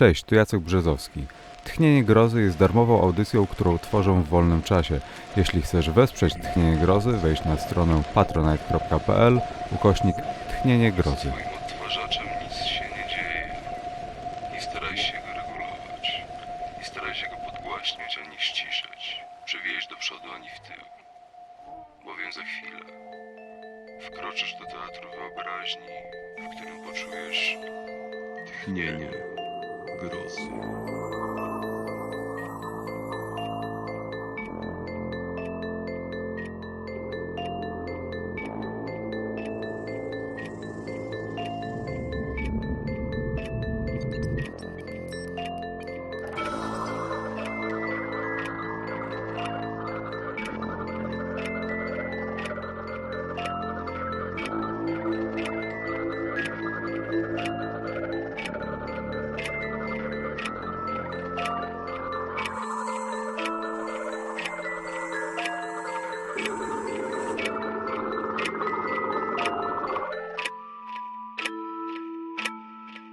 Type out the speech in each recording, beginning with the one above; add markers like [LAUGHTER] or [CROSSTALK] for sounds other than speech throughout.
Cześć, tu Jacek Brzezowski. Tchnienie Grozy jest darmową audycją, którą tworzę w wolnym czasie. Jeśli chcesz wesprzeć Tchnienie Grozy, wejdź na stronę patronite.pl ukośnik Tchnienie Grozy.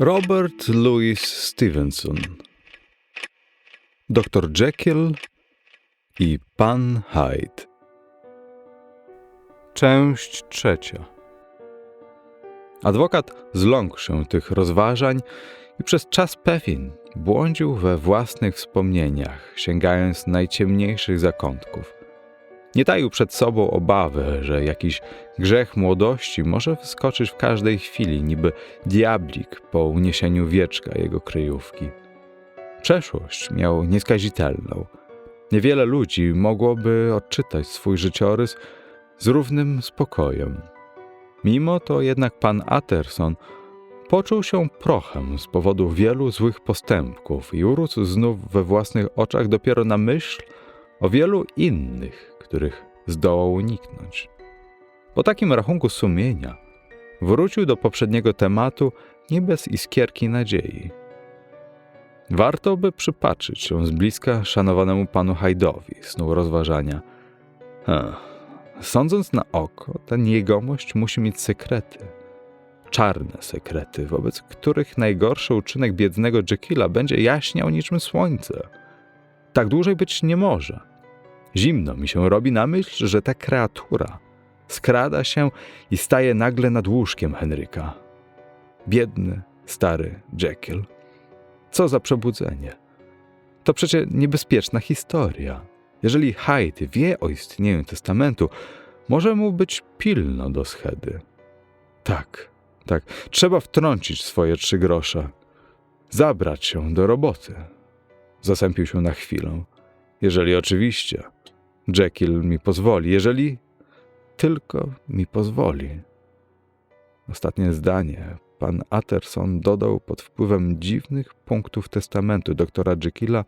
Robert Louis Stevenson Dr Jekyll i Pan Hyde Część trzecia Adwokat zląkł się tych rozważań i przez czas pewien błądził we własnych wspomnieniach, sięgając najciemniejszych zakątków. Nie taił przed sobą obawy, że jakiś grzech młodości może wyskoczyć w każdej chwili, niby diablik po uniesieniu wieczka jego kryjówki. Przeszłość miał nieskazitelną. Niewiele ludzi mogłoby odczytać swój życiorys z równym spokojem. Mimo to jednak pan Atterson poczuł się prochem z powodu wielu złych postępków i urósł znów we własnych oczach dopiero na myśl o wielu innych, których zdołał uniknąć. Po takim rachunku sumienia wrócił do poprzedniego tematu nie bez iskierki nadziei. Warto by przypatrzyć się z bliska szanowanemu panu Hajdowi, snuł rozważania. Ech, sądząc na oko, ten jegomość musi mieć sekrety. Czarne sekrety, wobec których najgorszy uczynek biednego Jekylla będzie jaśniał niczym słońce. Tak dłużej być nie może. Zimno mi się robi na myśl, że ta kreatura skrada się i staje nagle nad łóżkiem Henryka. Biedny, stary Jekyll. Co za przebudzenie. To przecie niebezpieczna historia. Jeżeli Hyde wie o istnieniu testamentu, może mu być pilno do schedy. Tak, tak, trzeba wtrącić swoje trzy grosze. Zabrać się do roboty. Zasępił się na chwilę. Jeżeli oczywiście Jekyll mi pozwoli, jeżeli tylko mi pozwoli. Ostatnie zdanie pan Atterson dodał pod wpływem dziwnych punktów testamentu doktora Jekylla,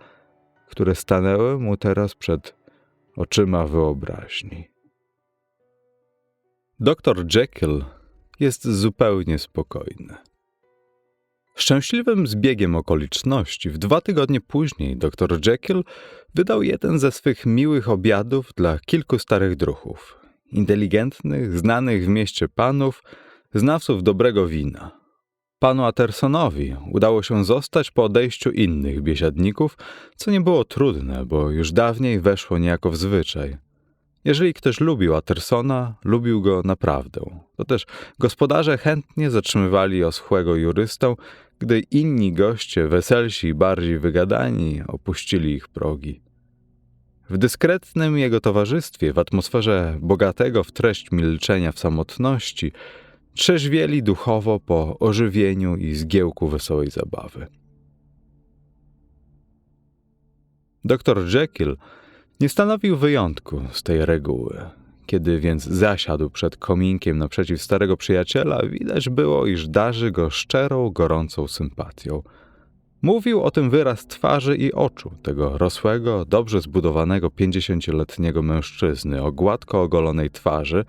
które stanęły mu teraz przed oczyma wyobraźni. Doktor Jekyll jest zupełnie spokojny. Szczęśliwym zbiegiem okoliczności, w dwa tygodnie później dr Jekyll wydał jeden ze swych miłych obiadów dla kilku starych druchów. Inteligentnych, znanych w mieście panów, znawców dobrego wina. Panu Attersonowi udało się zostać po odejściu innych biesiadników, co nie było trudne, bo już dawniej weszło niejako w zwyczaj. Jeżeli ktoś lubił Attersona, lubił go naprawdę. To też gospodarze chętnie zatrzymywali oschłego jurystę, gdy inni goście, weselsi i bardziej wygadani, opuścili ich progi. W dyskretnym jego towarzystwie, w atmosferze bogatego w treść milczenia w samotności, trzeźwieli duchowo po ożywieniu i zgiełku wesołej zabawy. Doktor Jekyll nie stanowił wyjątku z tej reguły. Kiedy więc zasiadł przed kominkiem naprzeciw starego przyjaciela, widać było, iż darzy go szczerą, gorącą sympatią. Mówił o tym wyraz twarzy i oczu tego rosłego, dobrze zbudowanego pięćdziesięcioletniego mężczyzny o gładko ogolonej twarzy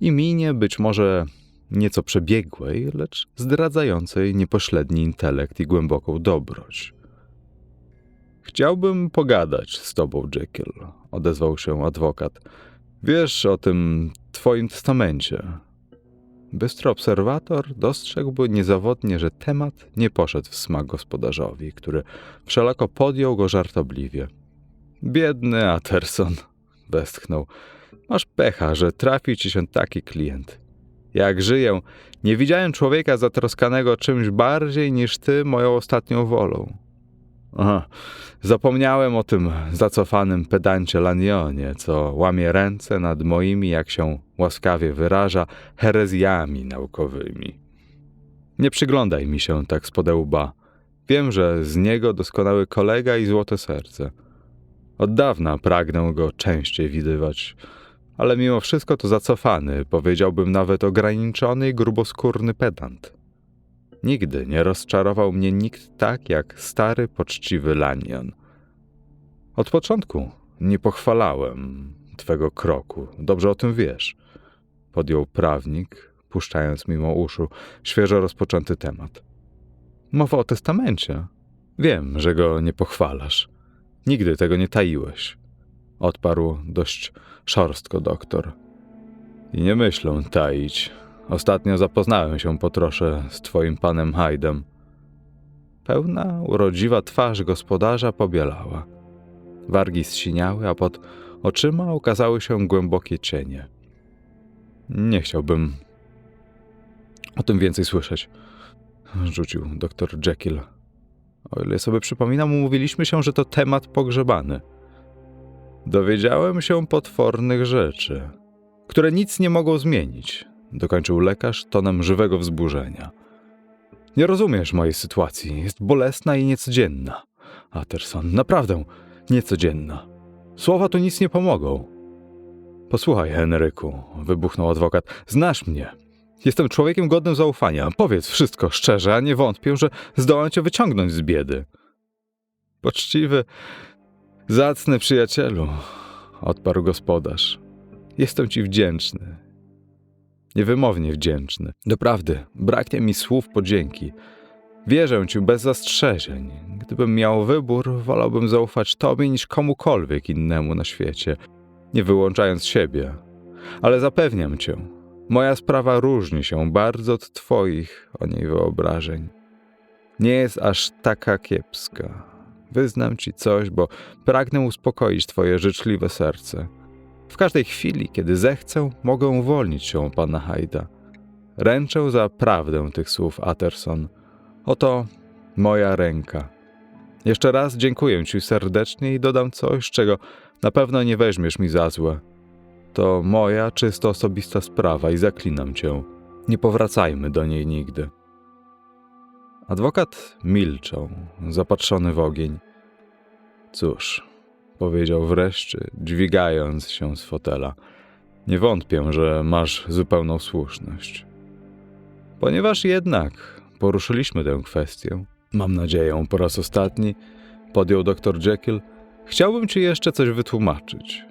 i minie być może nieco przebiegłej, lecz zdradzającej niepośredni intelekt i głęboką dobroć. Chciałbym pogadać z tobą, Jekyll, odezwał się adwokat. Wiesz o tym twoim testamencie. Bystry obserwator dostrzegłby niezawodnie, że temat nie poszedł w smak gospodarzowi, który wszelako podjął go żartobliwie. Biedny Aterson, [LAUGHS] westchnął. Masz pecha, że trafi ci się taki klient. Jak żyję, nie widziałem człowieka zatroskanego czymś bardziej niż ty moją ostatnią wolą. Aha, zapomniałem o tym zacofanym pedancie Lanionie, co łamie ręce nad moimi, jak się łaskawie wyraża, herezjami naukowymi. Nie przyglądaj mi się tak z łba. Wiem, że z niego doskonały kolega i złote serce. Od dawna pragnę go częściej widywać, ale mimo wszystko to zacofany, powiedziałbym nawet ograniczony i gruboskórny pedant. Nigdy nie rozczarował mnie nikt tak jak stary, poczciwy Lanyon. Od początku nie pochwalałem twego kroku, dobrze o tym wiesz. Podjął prawnik, puszczając mimo uszu świeżo rozpoczęty temat. Mowa o testamencie. Wiem, że go nie pochwalasz. Nigdy tego nie taiłeś. Odparł dość szorstko doktor. I nie myślę taić. Ostatnio zapoznałem się po trosze z twoim panem Hajdem. Pełna, urodziwa twarz gospodarza pobielała. Wargi zsiniały, a pod oczyma ukazały się głębokie cienie. Nie chciałbym o tym więcej słyszeć, rzucił doktor Jekyll. O ile sobie przypominam, umówiliśmy się, że to temat pogrzebany. Dowiedziałem się potwornych rzeczy, które nic nie mogą zmienić, dokończył lekarz tonem żywego wzburzenia. Nie rozumiesz mojej sytuacji, jest bolesna i niecodzienna. Atterson, naprawdę niecodzienna. Słowa tu nic nie pomogą. Posłuchaj, Henryku, wybuchnął adwokat, znasz mnie. Jestem człowiekiem godnym zaufania. Powiedz wszystko szczerze, a nie wątpię, że zdołam cię wyciągnąć z biedy. Poczciwy, zacny przyjacielu, odparł gospodarz. Jestem ci wdzięczny. Niewymownie wdzięczny. Doprawdy, braknie mi słów podzięki. Wierzę ci bez zastrzeżeń. Gdybym miał wybór, wolałbym zaufać tobie niż komukolwiek innemu na świecie, nie wyłączając siebie. Ale zapewniam cię, moja sprawa różni się bardzo od twoich o niej wyobrażeń. Nie jest aż taka kiepska. Wyznam ci coś, bo pragnę uspokoić twoje życzliwe serce. W każdej chwili, kiedy zechcę, mogę uwolnić się pana Hajda. Ręczę za prawdę tych słów, Atterson. Oto moja ręka. Jeszcze raz dziękuję ci serdecznie i dodam coś, czego na pewno nie weźmiesz mi za złe. To moja czysto osobista sprawa i zaklinam cię. Nie powracajmy do niej nigdy. Adwokat milczał, zapatrzony w ogień. Cóż, powiedział wreszcie, dźwigając się z fotela. Nie wątpię, że masz zupełną słuszność. Ponieważ jednak poruszyliśmy tę kwestię, mam nadzieję po raz ostatni, podjął dr Jekyll, chciałbym ci jeszcze coś wytłumaczyć.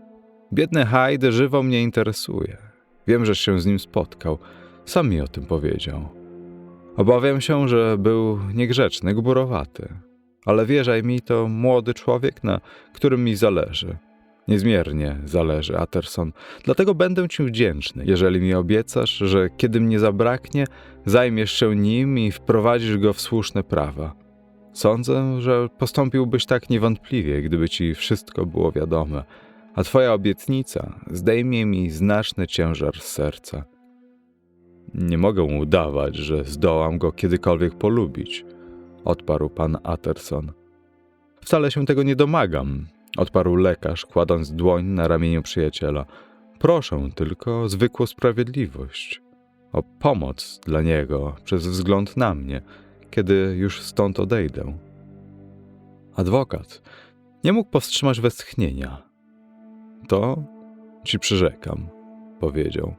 Biedny Hyde żywo mnie interesuje. Wiem, że się z nim spotkał. Sam mi o tym powiedział. Obawiam się, że był niegrzeczny, gburowaty. Ale wierzaj mi, to młody człowiek, na którym mi zależy. Niezmiernie zależy, Atterson. Dlatego będę ci wdzięczny, jeżeli mi obiecasz, że kiedy mnie zabraknie, zajmiesz się nim i wprowadzisz go w słuszne prawa. Sądzę, że postąpiłbyś tak niewątpliwie, gdyby ci wszystko było wiadome, a twoja obietnica zdejmie mi znaczny ciężar z serca. Nie mogę udawać, że zdołam go kiedykolwiek polubić, odparł pan Atterson. Wcale się tego nie domagam, odparł lekarz, kładąc dłoń na ramieniu przyjaciela. Proszę tylko o zwykłą sprawiedliwość, o pomoc dla niego przez wzgląd na mnie, kiedy już stąd odejdę. Adwokat nie mógł powstrzymać westchnienia. To ci przyrzekam, powiedział.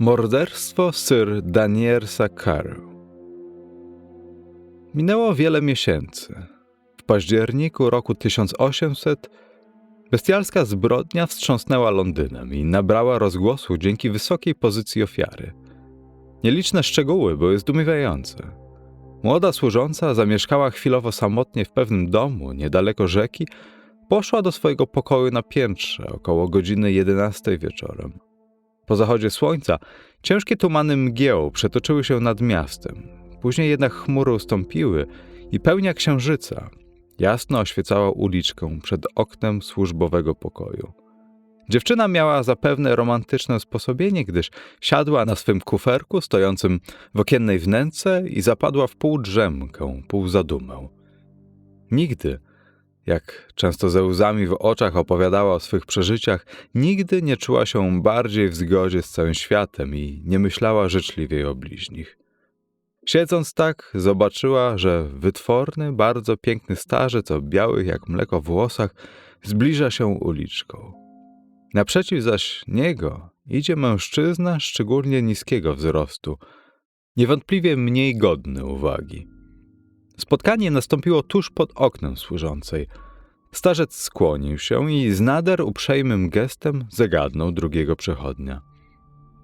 Morderstwo Sir Daniersa Carew Minęło wiele miesięcy. W październiku roku 1800 bestialska zbrodnia wstrząsnęła Londynem i nabrała rozgłosu dzięki wysokiej pozycji ofiary. Nieliczne szczegóły były zdumiewające. Młoda służąca zamieszkała chwilowo samotnie w pewnym domu niedaleko rzeki, poszła do swojego pokoju na piętrze około godziny 11 wieczorem. Po zachodzie słońca ciężkie tumany mgieł przetoczyły się nad miastem. Później jednak chmury ustąpiły i pełnia księżyca jasno oświecała uliczkę przed oknem służbowego pokoju. Dziewczyna miała zapewne romantyczne usposobienie, gdyż siadła na swym kuferku stojącym w okiennej wnęce i zapadła w pół drzemkę, pół zadumę. Nigdy, jak często ze łzami w oczach opowiadała o swych przeżyciach, nigdy nie czuła się bardziej w zgodzie z całym światem i nie myślała życzliwiej o bliźnich. Siedząc tak, zobaczyła, że wytworny, bardzo piękny starzec o białych jak mleko włosach zbliża się uliczką. Naprzeciw zaś niego idzie mężczyzna szczególnie niskiego wzrostu, niewątpliwie mniej godny uwagi. Spotkanie nastąpiło tuż pod oknem służącej. Starzec skłonił się i z nader uprzejmym gestem zagadnął drugiego przechodnia.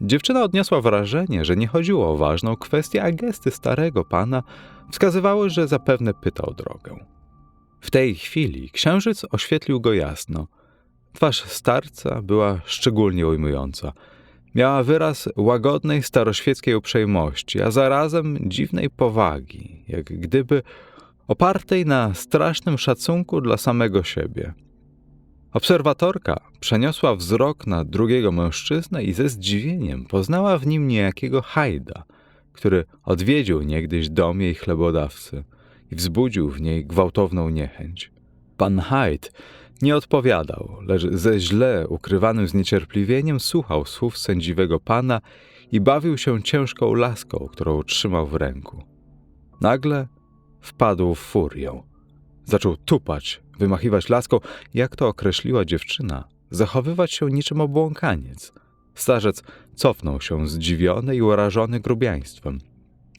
Dziewczyna odniosła wrażenie, że nie chodziło o ważną kwestię, a gesty starego pana wskazywały, że zapewne pytał drogę. W tej chwili księżyc oświetlił go jasno. Twarz starca była szczególnie ujmująca. Miała wyraz łagodnej, staroświeckiej uprzejmości, a zarazem dziwnej powagi, jak gdyby opartej na strasznym szacunku dla samego siebie. Obserwatorka przeniosła wzrok na drugiego mężczyznę i ze zdziwieniem poznała w nim niejakiego Hajda, który odwiedził niegdyś dom jej chlebodawcy i wzbudził w niej gwałtowną niechęć. Pan Hyde nie odpowiadał, lecz ze źle ukrywanym zniecierpliwieniem słuchał słów sędziwego pana i bawił się ciężką laską, którą trzymał w ręku. Nagle wpadł w furię. Zaczął tupać, wymachiwać laską, jak to określiła dziewczyna, zachowywać się niczym obłąkaniec. Starzec cofnął się zdziwiony i urażony grubiaństwem.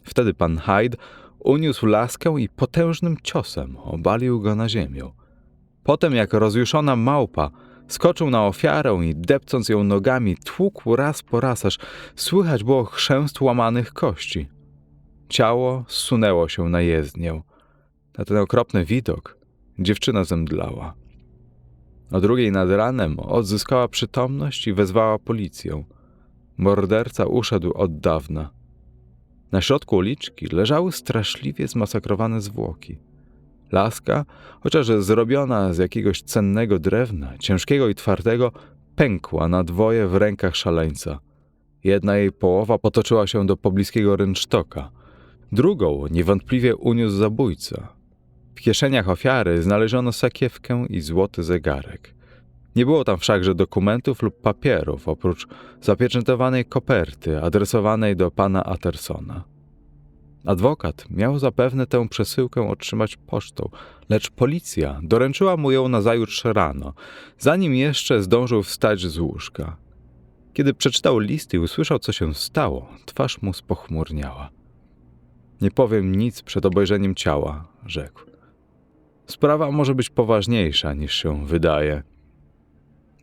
Wtedy pan Hyde uniósł laskę i potężnym ciosem obalił go na ziemię. Potem, jak rozjuszona małpa, skoczył na ofiarę i depcąc ją nogami, tłukł raz po raz, aż słychać było chrzęst łamanych kości. Ciało zsunęło się na jezdnię. Na ten okropny widok dziewczyna zemdlała. O drugiej nad ranem odzyskała przytomność i wezwała policję. Morderca uszedł od dawna. Na środku uliczki leżały straszliwie zmasakrowane zwłoki. Laska, chociaż zrobiona z jakiegoś cennego drewna, ciężkiego i twardego, pękła na dwoje w rękach szaleńca. Jedna jej połowa potoczyła się do pobliskiego rynsztoka, drugą niewątpliwie uniósł zabójca. W kieszeniach ofiary znaleziono sakiewkę i złoty zegarek. Nie było tam wszakże dokumentów lub papierów, oprócz zapieczętowanej koperty adresowanej do pana Attersona. Adwokat miał zapewne tę przesyłkę otrzymać pocztą, lecz policja doręczyła mu ją nazajutrz rano, zanim jeszcze zdążył wstać z łóżka. Kiedy przeczytał list i usłyszał, co się stało, twarz mu spochmurniała. Nie powiem nic przed obejrzeniem ciała, rzekł. Sprawa może być poważniejsza niż się wydaje.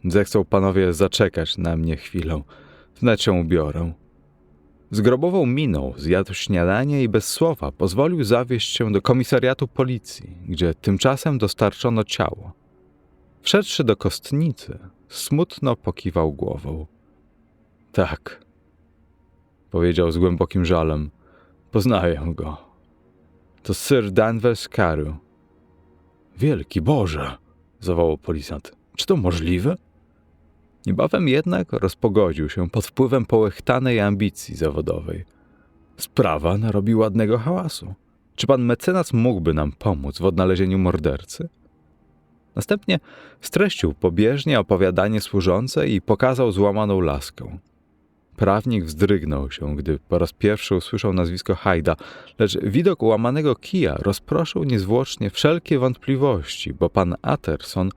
Zechcą panowie zaczekać na mnie chwilę, wnet się ubiorę. Z grobową miną zjadł śniadanie i bez słowa pozwolił zawieźć się do komisariatu policji, gdzie tymczasem dostarczono ciało. Wszedłszy do kostnicy, smutno pokiwał głową. Tak, powiedział z głębokim żalem. Poznaję go. To Sir Danvers Carew. Wielki Boże! zawołał policjant. Czy to możliwe? Niebawem jednak rozpogodził się pod wpływem połechtanej ambicji zawodowej. Sprawa narobi ładnego hałasu. Czy pan mecenas mógłby nam pomóc w odnalezieniu mordercy? Następnie streścił pobieżnie opowiadanie służące i pokazał złamaną laskę. Prawnik wzdrygnął się, gdy po raz pierwszy usłyszał nazwisko Hajda, lecz widok łamanego kija rozproszył niezwłocznie wszelkie wątpliwości, bo pan Atterson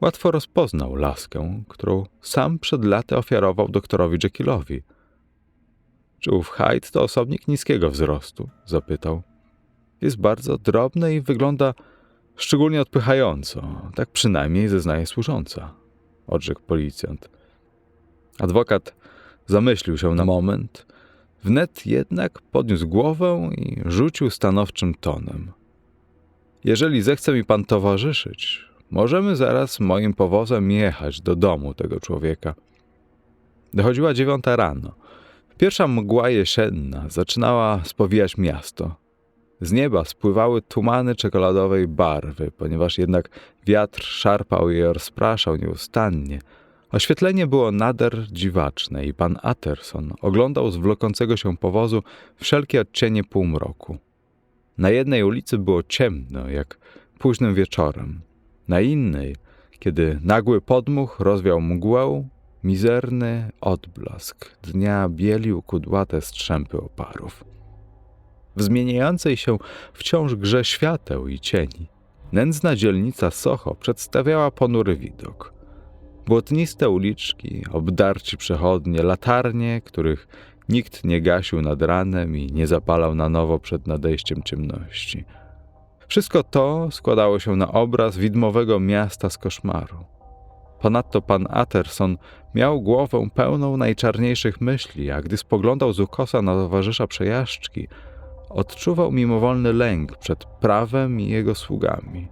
łatwo rozpoznał laskę, którą sam przed laty ofiarował doktorowi Jekyllowi. Czy ów Hyde to osobnik niskiego wzrostu? zapytał. Jest bardzo drobny i wygląda szczególnie odpychająco, tak przynajmniej zeznaje służąca, odrzekł policjant. Adwokat zamyślił się na moment, wnet jednak podniósł głowę i rzucił stanowczym tonem. Jeżeli zechce mi pan towarzyszyć, Możemy zaraz moim powozem jechać do domu tego człowieka. Dochodziła dziewiąta rano. Pierwsza mgła jesienna zaczynała spowijać miasto. Z nieba spływały tumany czekoladowej barwy, ponieważ jednak wiatr szarpał je rozpraszał nieustannie. Oświetlenie było nader dziwaczne i pan Atterson oglądał z wlokącego się powozu wszelkie odcienie półmroku. Na jednej ulicy było ciemno, jak późnym wieczorem. Na innej, kiedy nagły podmuch rozwiał mgłę, mizerny odblask dnia bielił kudłate strzępy oparów. W zmieniającej się wciąż grze świateł i cieni, nędzna dzielnica Soho przedstawiała ponury widok. Błotniste uliczki, obdarci przechodnie, latarnie, których nikt nie gasił nad ranem i nie zapalał na nowo przed nadejściem ciemności. Wszystko to składało się na obraz widmowego miasta z koszmaru. Ponadto pan Atterson miał głowę pełną najczarniejszych myśli, a gdy spoglądał z ukosa na towarzysza przejażdżki, odczuwał mimowolny lęk przed prawem i jego sługami.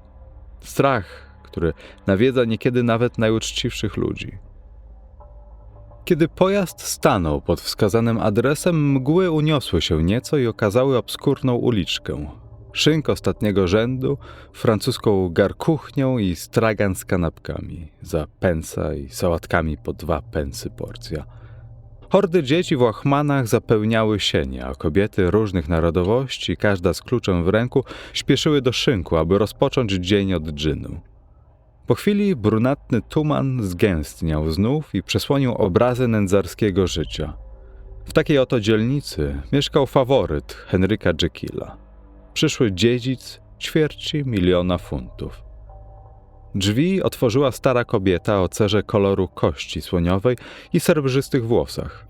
Strach, który nawiedza niekiedy nawet najuczciwszych ludzi. Kiedy pojazd stanął pod wskazanym adresem, mgły uniosły się nieco i okazały obskurną uliczkę. Szynk ostatniego rzędu, francuską garkuchnią i stragan z kanapkami, za pensa i sałatkami po dwa pensy porcja. Hordy dzieci w łachmanach zapełniały sienie, a kobiety różnych narodowości, każda z kluczem w ręku, śpieszyły do szynku, aby rozpocząć dzień od dżynu. Po chwili brunatny tuman zgęstniał znów i przesłonił obrazy nędzarskiego życia. W takiej oto dzielnicy mieszkał faworyt Henryka Jekylla, przyszły dziedzic ćwierci miliona funtów. Drzwi otworzyła stara kobieta o cerze koloru kości słoniowej i srebrzystych włosach.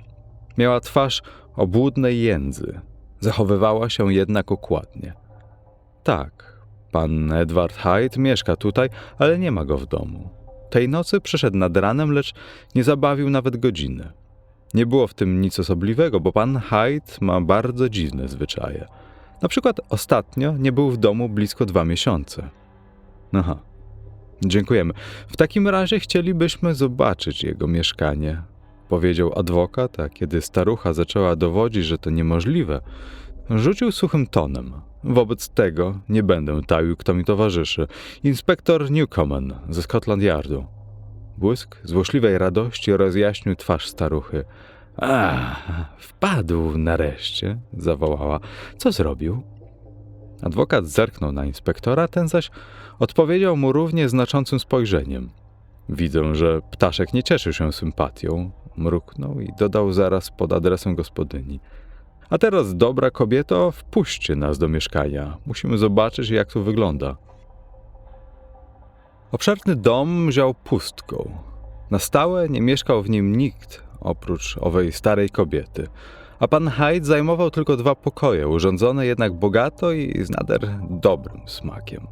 Miała twarz obłudnej jędzy, zachowywała się jednak układnie. Tak, pan Edward Hyde mieszka tutaj, ale nie ma go w domu. Tej nocy przyszedł nad ranem, lecz nie zabawił nawet godziny. Nie było w tym nic osobliwego, bo pan Hyde ma bardzo dziwne zwyczaje. Na przykład ostatnio nie był w domu blisko dwa miesiące. Aha. Dziękujemy. W takim razie chcielibyśmy zobaczyć jego mieszkanie, powiedział adwokat, a kiedy starucha zaczęła dowodzić, że to niemożliwe, rzucił suchym tonem. Wobec tego nie będę taił, kto mi towarzyszy. Inspektor Newcomen ze Scotland Yardu. Błysk złośliwej radości rozjaśnił twarz staruchy. A, wpadł nareszcie, zawołała. Co zrobił? Adwokat zerknął na inspektora, ten zaś odpowiedział mu równie znaczącym spojrzeniem. Widzę, że ptaszek nie cieszy się sympatią, mruknął i dodał zaraz pod adresem gospodyni. A teraz, dobra kobieto, wpuśćcie nas do mieszkania. Musimy zobaczyć, jak to wygląda. Obszerny dom wziął pustką. Na stałe nie mieszkał w nim nikt, oprócz owej starej kobiety. A pan Hyde zajmował tylko dwa pokoje, urządzone jednak bogato i z nader dobrym smakiem.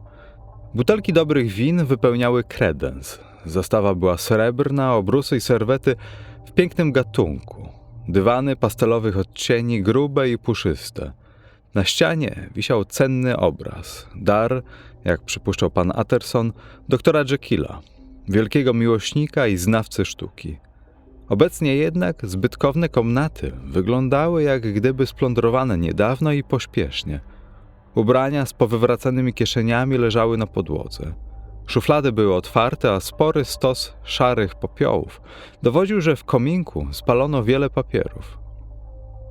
Butelki dobrych win wypełniały kredens. Zastawa była srebrna, obrusy i serwety w pięknym gatunku. Dywany pastelowych odcieni, grube i puszyste. Na ścianie wisiał cenny obraz. Dar, jak przypuszczał pan Atterson, doktora Jekylla, wielkiego miłośnika i znawcy sztuki. Obecnie jednak zbytkowne komnaty wyglądały jak gdyby splądrowane niedawno i pośpiesznie. Ubrania z powywracanymi kieszeniami leżały na podłodze. Szuflady były otwarte, a spory stos szarych popiołów dowodził, że w kominku spalono wiele papierów.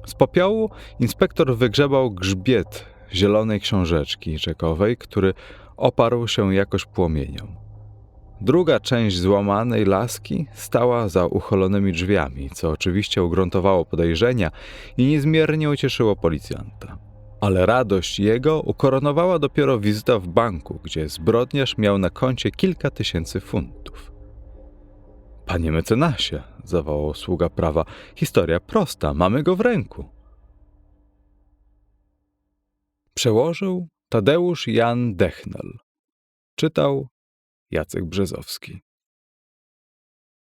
Z popiołu inspektor wygrzebał grzbiet zielonej książeczki czekowej, który oparł się jakoś płomieniom. Druga część złamanej laski stała za uchylonymi drzwiami, co oczywiście ugruntowało podejrzenia i niezmiernie ucieszyło policjanta. Ale radość jego ukoronowała dopiero wizyta w banku, gdzie zbrodniarz miał na koncie kilka tysięcy funtów. Panie mecenasie, zawołał sługa prawa, historia prosta, mamy go w ręku. Przełożył Tadeusz Jan Dechnel. Czytał Jacek Brzezowski.